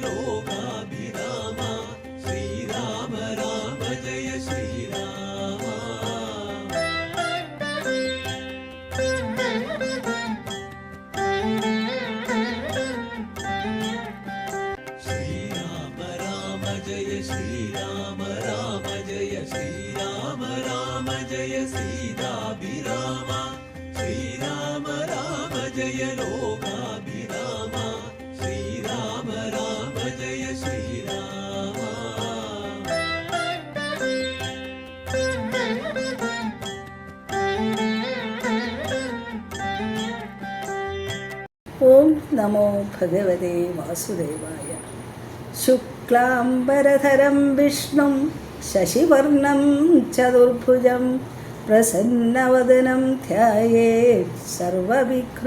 रोगाभिरामा श्रीराम राम, जय श्रीराम। श्रीराम राम, जय श्रीराम राम, जय श्रीराम राम, जय सीताभिराम। श्रीराम राम, जय रोगाभि നമോ ഭഗവതേ വാസുദേവായ ശുക്ലാംബരധരം വിഷ്ണും ശശിവർണം ചതുർഭുജം പ്രസന്നവദനം ധ്യായേ സർവവിഘ്നോപശാന്തയേ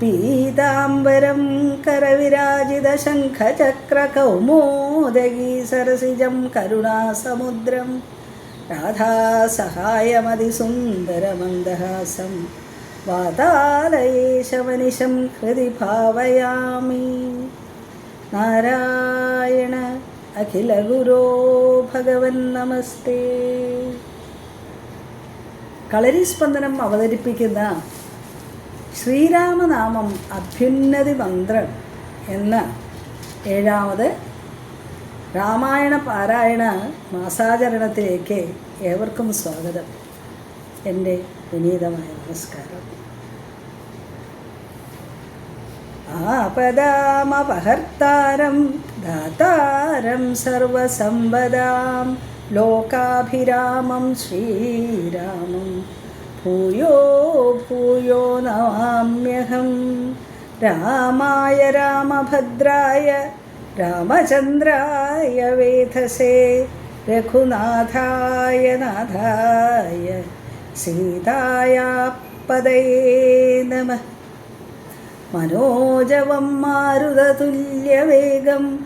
പീതാംബരം കരവിരാജിതശംഖചക്രകൗമോദഗീ സരസിജം കരുണാസമുദ്രം രാധാസഹായമതിസുന്ദരമന്ദഹാസം വാതാലയേശമനിശം ഹൃദി ഭാവയാമി. നാരായണ അഖില ഗുരോ ഭഗവൻ നമസ്തേ. കളരി സ്പന്ദനം അവതരിപ്പിക്കുന്ന ശ്രീരാമനാമം അഭ്യുന്നതി മന്ത്രം എന്ന ഏഴാമത് രാമായണ പാരായണ മാസാചരണത്തിലേക്ക് ഏവർക്കും സ്വാഗതം. എന്റെ വിനീതമായ നമസ്കാരം ആപദാമപഹർത്താരം ദാതാരം സർവസമ്പദാം ലോകാഭിരാമം ശ്രീരാമം ഭൂയോ ഭൂയോ നമാമ്യഹം രാമായ രാമഭദ്രായ രാമചന്ദ്രായ വേധസേ രഘുനാഥായ നാഥായ സീതായ പദയേ നമഃ. മനോജവം മാരുതതുല്യവേഗം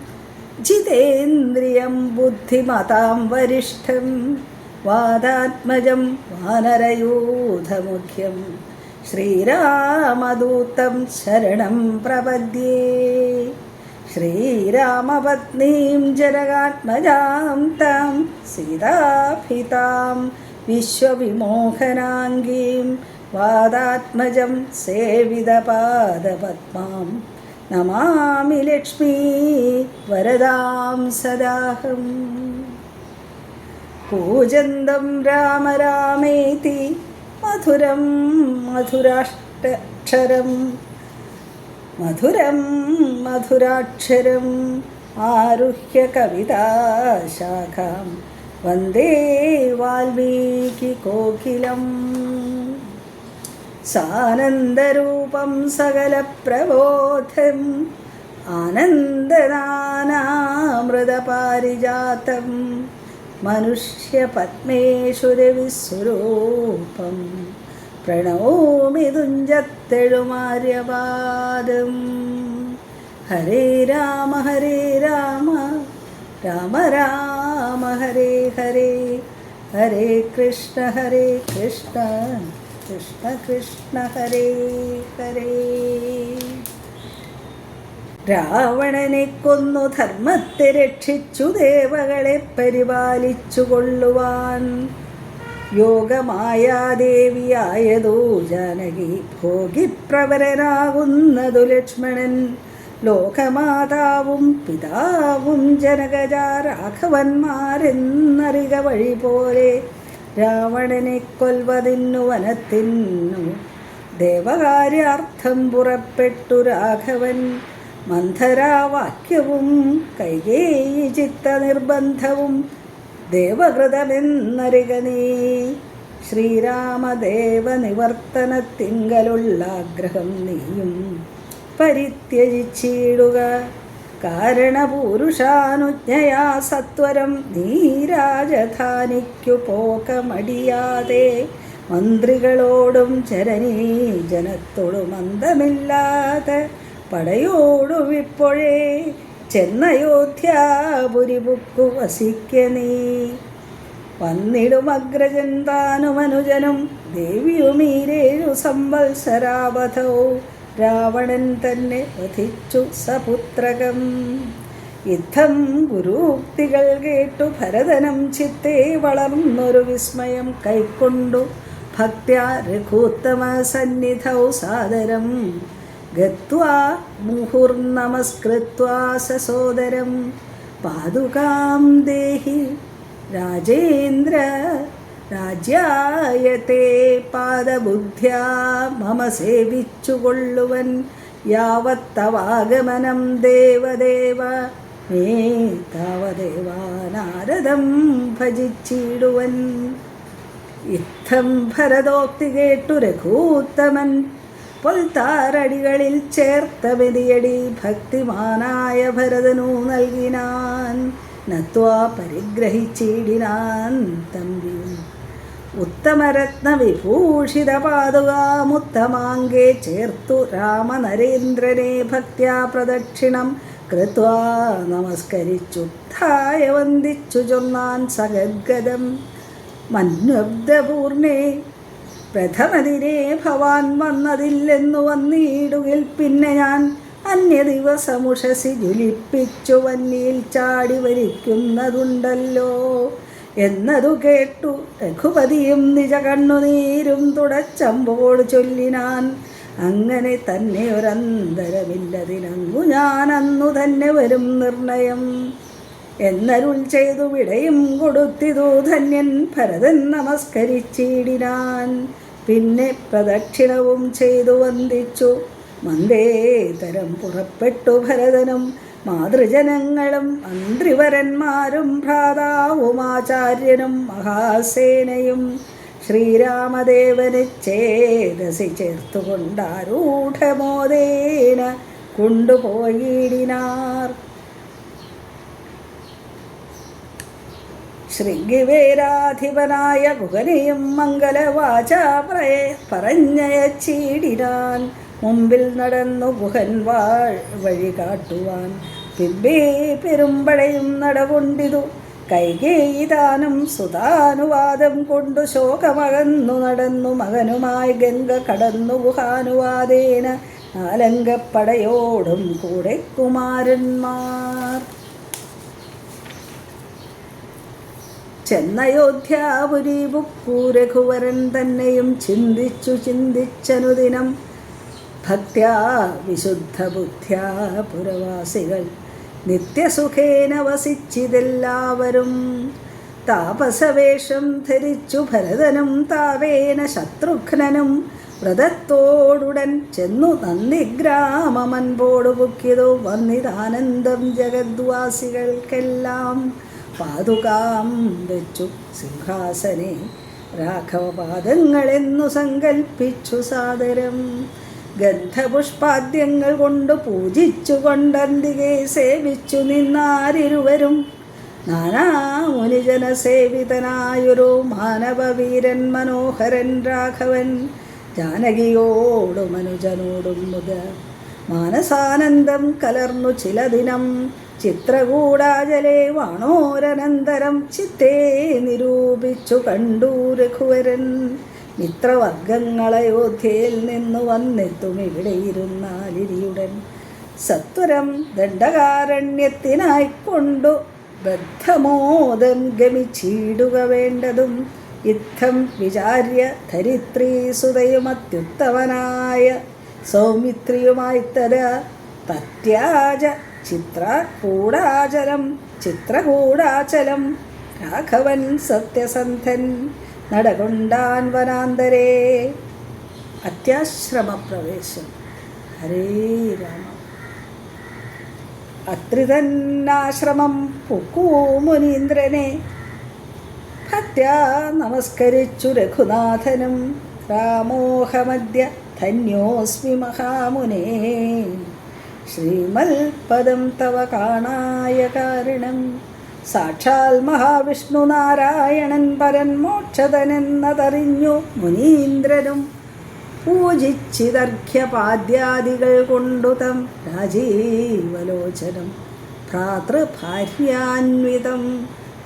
ജിതേന്ദ്രിയം ബുദ്ധിമതാം വരിഷ്ഠം വാദാത്മജം വാനരയൂഥമുഖ്യം. ശ്രീരാമദൂതം ശരണം പ്രപദ്യേ. ശ്രീരാമപത്നീം ജനകാത്മജാം താം സീതാഭിതാം വിശ്വവിമോഹനാംഗീം വാദാത്മജം സേവിതപാദപത്മാം നമാമി ലക്ഷ്മീ വരദാം സദാഹം. കൂജന്തം രാമ രാമേതി മധുരം മധുരാഷ്ടക്ഷരം മധുരം മധുരാക്ഷരം ആരുഹ്യ കവിതാശാഖാം വന്ദേ വാൽമീകി കോകിലം. സാനന്ദരൂപം സകലപ്രബോധം ആനന്ദനാനാമൃതപാരിജാതം. മനുഷ്യപത്മേശ്വരവിസ്വരൂപം പ്രണോമി തുഞ്ചത്തെഴുമാര്യപാദം ഹരേ രാമ ഹരേ രാമ. രാമ രാമ. ഹരേ ഹരേ. ഹരേ കൃഷ്ണ ഹരേ കൃഷ്ണ. കൃഷ്ണ കൃഷ്ണ ഹരേ ഹരേ. രാവണനെ കൊന്നു ധർമ്മത്തെ രക്ഷിച്ചു ദേവകളെ പരിപാലിച്ചു കൊള്ളുവാൻ. യോഗമായാദേവിയായതോ ജാനകി ഭോഗിപ്രവരനാകുന്നതു ലക്ഷ്മണൻ. ലോകമാതാവും പിതാവും ജനകജ രാഘവന്മാരെന്നറിക വഴി പോലെ രാവണനെ കൊൽവതിന്നു വനത്തിന്നു. ദേവകാര്യാർത്ഥം പുറപ്പെട്ടു രാഘവൻ. മന്ധരാവാക്യവും കൈകേയി ചിത്ത നിർബന്ധവും ദേവകൃതമെന്നറിക നീ. ശ്രീരാമദേവ നിവർത്തനത്തിങ്കലുള്ള ആഗ്രഹം നീയും പരിത്യജിച്ചിടുക. കാരണപൂരുഷാനുജ്ഞയാ സത്വരം നീ രാജധാനിക്കു പോകമടിയാതെ. മന്ത്രികളോടും ചരണീ ജനത്തോടും അന്തമില്ലാതെ പടയോടും ഇപ്പോഴേ ചെന്നയോധ്യാപുരിപുക്കു വസിക്ക നീ. വന്നിടും അഗ്രജൻ താനുമനുജനും ദേവിയുമീരേഴു സംവത്സരാവധവും. രാവണൻ തന്നെ വധിച്ചു സപുത്രകം. യുദ്ധം ഗുരുക്തികൾ കേട്ടു ഭരതനം ചിത്തേ വളർന്നൊരു വിസ്മയം കൈക്കൊണ്ടു ഭക്ത്യാ രഘുത്തമ സന്നിധൗ സാദരം. ഗത്വാ മുഹുർനമസ്കൃത്വാ സസോദരം. പാതുകാം ദേഹി രാജേന്ദ്ര രാജ്യായത്തെ പാദബുദ്ധ്യാ മമ സേവിച്ചുകൊള്ളുവൻ യാവത്തവാഗമനം ദേവദേവ. മേ താവദേവാനാരദം ഭജിച്ചിടുവൻ. ഇത്തം ഭരതോക്തി കേട്ടു രഘൂത്തമൻ. പൊൽത്താരടികളിൽ ചേർത്ത മെതിയടി ഭക്തിമാനായ ഭരതനു നൽകിനാൻ. നത്വാ പരിഗ്രഹിച്ചിടിനാൻ തമ്പിയും ഉത്തമരത്ന വിഭൂഷിത പാതുകാമുത്തമാങ്കേ ചേർത്തു രാമനരേന്ദ്രനെ ഭക്ത്യാ പ്രദക്ഷിണം കൃത്വാ നമസ്കരിച്ചുത്ഥായ വന്ദിച്ചു ചൊന്നാൻ സഗദ്ഗതം മന്വബ്ദപൂർണേ പ്രഥമതിരെ ഭവാൻ വന്നതില്ലെന്നു വന്നിടുകിൽ പിന്നെ ഞാൻ അന്യദിവസമുഷസി ജ്വലിപ്പിച്ചു വന്നിയിൽ ചാടി വരിക്കുന്നതുണ്ടല്ലോ. എന്നതു കേട്ടു. രഘുപതിയും നിജ കണ്ണുനീരും തുടച്ചമ്പോട് ചൊല്ലിനാൻ. അങ്ങനെ തന്നെ ഒരന്തരമില്ലതിനങ്ങു ഞാൻ അന്നു തന്നെ വരും നിർണയം. എന്നരുൾ ചെയ്തു വിടയും കൊടുത്തിതു ധന്യൻ ഭരതൻ നമസ്കരിച്ചിടിനാൻ. പിന്നെ പ്രദക്ഷിണവും ചെയ്തു വന്ദിച്ചു. മന്ദേതരം പുറപ്പെട്ടു ഭരതനും മാതൃജനങ്ങളും മന്ത്രിവരന്മാരും ഭ്രാതാവുമാചാര്യനും മഹാസേനയും ശ്രീരാമദേവന് ചേതസി ചേർത്തുകൊണ്ടാരൂഢമോദേന കൊണ്ടുപോയിടിനാർ. ശൃംഗിവേരാധിപനായ കുഹനെയും മംഗലവാച പ്രയ പറഞ്ഞയച്ചിടിനാൻ. മുമ്പിൽ നടന്നു ഗുഹൻ വാൾ വഴി കാട്ടുവാൻ. പിമ്പേ പെരുമ്പടയും നടകൊണ്ടിതു. കൈകേയിതാനും സുതാനുവാദം കൊണ്ടു ശോകമകന്നു നടന്നു മകനുമായി ഗംഗ കടന്നു ഗുഹാനുവാദേന നാലങ്കപ്പടയോടും കൂടെ കുമാരന്മാർ. ചെന്നയോധ്യാപുരി തന്നെയും ചിന്തിച്ചു ചിന്തിച്ചനുദിനം ഭക്ത്യാ വിശുദ്ധബുദ്ധ്യാ പുരവാസികൾ. നിത്യസുഖേന വസിച്ചിതെല്ലാവരും താപസവേഷം ധരിച്ചു ഭരതനും താവേന ശത്രുഘ്നനും വ്രതത്തോടുടൻ ചെന്നു നന്ദി ഗ്രാമമൻപോട് പുക്കിതു വന്നിതാനന്ദം ജഗദ്വാസികൾക്കെല്ലാം പാതുകാം വെച്ചു സിംഹാസനെ. രാഘവപാദങ്ങളെന്നു സങ്കൽപ്പിച്ചു സാദരം. ഗന്ധപുഷ്പാദ്യങ്ങൾ കൊണ്ട് പൂജിച്ചു കൊണ്ടന്തികെ സേവിച്ചു നിന്നാരിരുവരും. നാനാമുനിജന സേവിതനായൊരു മാനവവീരൻ മനോഹരൻ രാഘവൻ. ജാനകിയോടും അനുജനോടും മുത മാനസാനന്ദം കലർന്നു ചില ദിനം ചിത്രകൂടാജലെ വാണോരനന്തരം ചിത്തേ നിരൂപിച്ചു കണ്ടു രഘുവരൻ. മിത്രവർഗങ്ങളയോധ്യയിൽ നിന്നു വന്നെത്തും ഇവിടെ ഇരുന്നാലിരിയുടൻ. സത്വരം ദണ്ഡകാരണ്യത്തിനായിക്കൊണ്ടു ബദ്ധമോദം ഗമിച്ചിടുക വേണ്ടതും യുദ്ധം വിചാര്യ ധരിത്രീ സുതയുമത്യുത്തമനായ സൗമിത്രിയുമായി തര തത്യാജ ചിത്രകൂടാചലം ചിത്രകൂടാചലം. രാഘവൻ സത്യസന്ധൻ. നടകൊണ്ടാൻ വനാന്തരേ. അത്യാശ്രമപ്രവേശം ഹരേ രാമ. അത്രിതന്നാശ്രമം പൊക്കൂ മുനീന്ദ്രനെ ഭക്ത്യാ നമസ്കരിച്ചു രഘുനാഥനും. രാമോഹമദ്യ ധന്യോസ്മി മഹാമുനേ. ശ്രീമൽപദം തവ കാണായ കാരണം. സാക്ഷാൽ മഹാവിഷ്ണു നാരായണൻ പരൻ മോക്ഷതനെന്നതറിഞ്ഞു മുനീന്ദ്രനും പൂജിച്ചിതർഘ്യപാദ്യാദികൾ കൊണ്ടു തം രാജീവലോചനം. ഭ്രാതൃഭാര്യാന്വിതം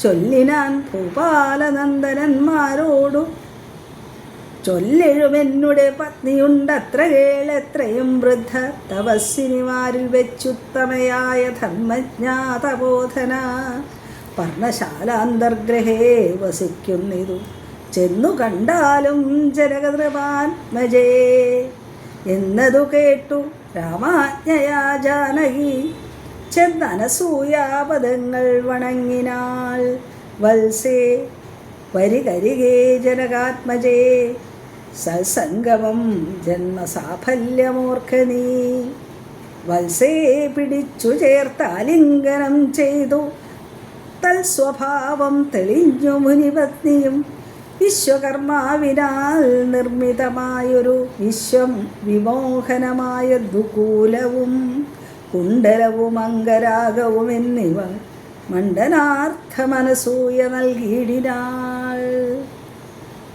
ചൊല്ലിനാൻ ഭൂപാലനന്ദനന്മാരോടു ചൊല്ലെഴുമെന്നുടെ പത്നിയുണ്ടത്ര കേളെത്രയും വൃദ്ധ തപസ്സിനിമാരിൽ വെച്ചുത്തമയായ ധർമ്മജ്ഞാതബോധന. പർണശാലാന്തർഗ്രഹേ വസിക്കുന്നിതു. ചെന്നു കണ്ടാലും ജനകൃപാത്മജേ എന്നതു കേട്ടു രാമാജ്ഞയാ ജാനകി ചെന്നനസൂയാപദങ്ങൾ വണങ്ങിനാൾ വത്സേ വരികരികേ ജനകാത്മജേ. സത്സംഗമം ജന്മസാഫല്യമോർക്കനീ വത്സേ പിടിച്ചു ചേർത്താലിംഗനം ചെയ്തു. തൽസ്വഭാവം തെളിഞ്ഞു മുനിപത്നിയും വിശ്വകർമാവിനാൽ നിർമ്മിതമായൊരു വിശ്വം വിമോഹനമായ ദുകൂലവും കുണ്ടലവും അംഗരാഗവും എന്നിവ മണ്ഡനാർത്ഥ മനസൂയ നൽകിയിടിനാൾ.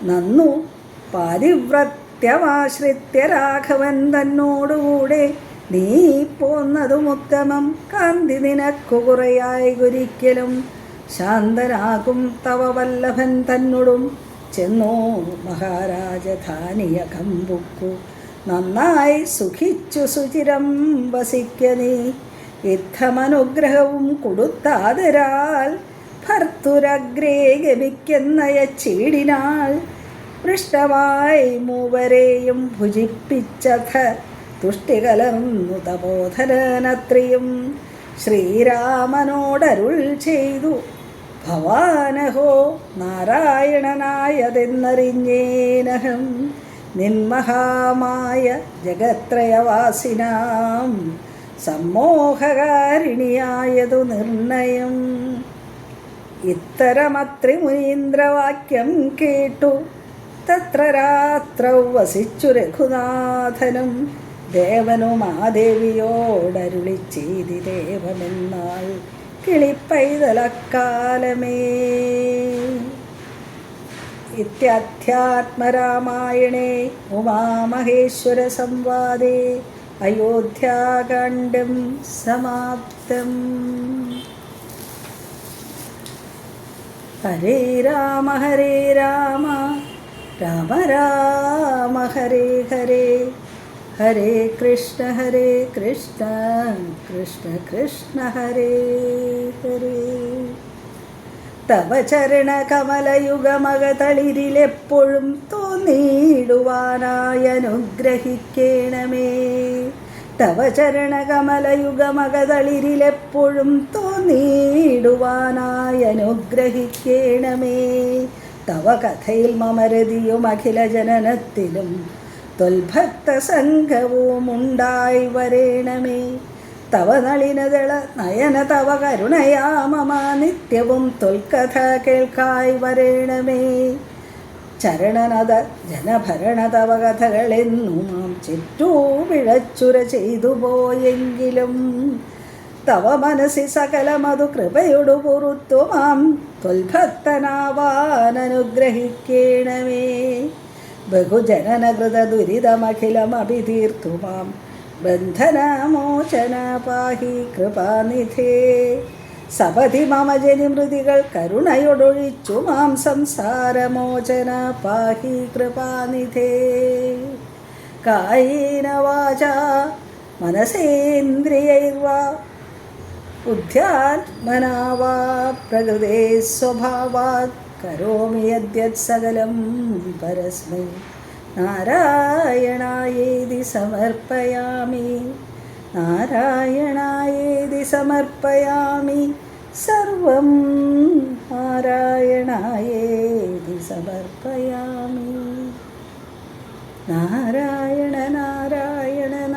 നന്നു പാതിവ്രത്യമാശ്രിത്യ രാഘവൻ തന്നോടുകൂടെ നീ പോന്നതുമുത്തമം കാന്തി നിനക്കു കുറയായി ഒരിക്കലും ശാന്തനാകും തവ വല്ലഭൻ തന്നോടും. ചെന്നോ മഹാരാജധാനിയ കമ്പുക്കു. നന്നായി സുഖിച്ചു സുചിരം വസിക്ക നീ. യുദ്ധമനുഗ്രഹവും കൊടുത്താതിരാൽ ഭർത്തുരഗ്രേ ഗമിക്കുന്നയ ചീടിനാൾ. പൃഷ്ടമായി മൂവരെയും ഭുജിപ്പിച്ചഥ തുഷ്ടികലർന്നു കലർന്നു തപോധരനത്രിയും ശ്രീരാമനോടരുൾ ചെയ്തു ഭവാനഹോ നാരായണനായതെന്നറിഞ്ഞേനഹം നിന്മഹാമായ ജഗത്രയവാസിനാം സമ്മോഹകാരിണിയായതു നിർണയം. ഇത്തരമത്രി മുനീന്ദ്രവാക്യം കേട്ടു. തത്ര രാത്രൗ വസിച്ചു രഘുനാഥനും ദേവനും ആ ദേവിയോടരുളി ചെയ്തി ദേവമെന്നാൾ കിളിപ്പൈതലക്കാലമേ. ഇത്യാധ്യാത്മരാമായണേ ഉമാമഹേശ്വര സംവാദേ അയോധ്യാകാണ്ഡം സമാപ്തം. ഹരേ രാമ ഹരേ രാമ രാമ രാമ ഹരേ ഹരേ. ഹരേ കൃഷ്ണ ഹരേ കൃഷ്ണ കൃഷ്ണ കൃഷ്ണ ഹരേ ഹരേ തവ ചരണകമലയുഗമകതളിരിലെപ്പോഴും തോന്നിയിടുവാനായി അനുഗ്രഹിക്കണമേ തവ ചരണകമലയുഗമകതളിരിലെപ്പോഴും തോന്നിയിടുവാനായി അനുഗ്രഹിക്കണമേ തവ കഥയിൽ മമരതിയും അഖില ജനനത്തിലും തൊൽഭക്ത സംഘവുമുണ്ടായി വരേണമേ തവ നളിനതള നയന തവ കരുണയാ മമ നിത്യവും തൊൽക്കഥ കേൾക്കായി വരേണമേ ചരണനത ജനഭരണ തവ കഥകളെന്നും നാം ചുറ്റൂ ചെയ്തു പോയെങ്കിലും തവ മനസ്സി സകലമതു കൃപയൊടു പുറത്തു മാം തൊൽഭക്തനാവാനനുഗ്രഹിക്കണമേ ബഹുജനനകൃത ദുരിതമഖിലമഭിതീർത്തു മാം. ബന്ധനമോചന പാഹി കൃപാനിധേ. സപതി മമ ജനിമൃതികൾ കരുണയൊടൊഴിച്ചു മാം സംസാരമോചന പാഹി കൃപാനിധേ. കായേന വാച മനസേന്ദ്രിയൈർവാ. ബുദ്ധ്യാത്മനാ വാ പ്രകൃതേ സ്വഭാവാത്. കരോമി യദ്യത് സകലം പരസ്മൈ. നാരായണായേതി സമർപ്പയാമി. നാരായണായേതി സമർപ്പയാമി. സർവം നാരായണായേതി സമർപ്പയാമി. നാരായണ നാരായണ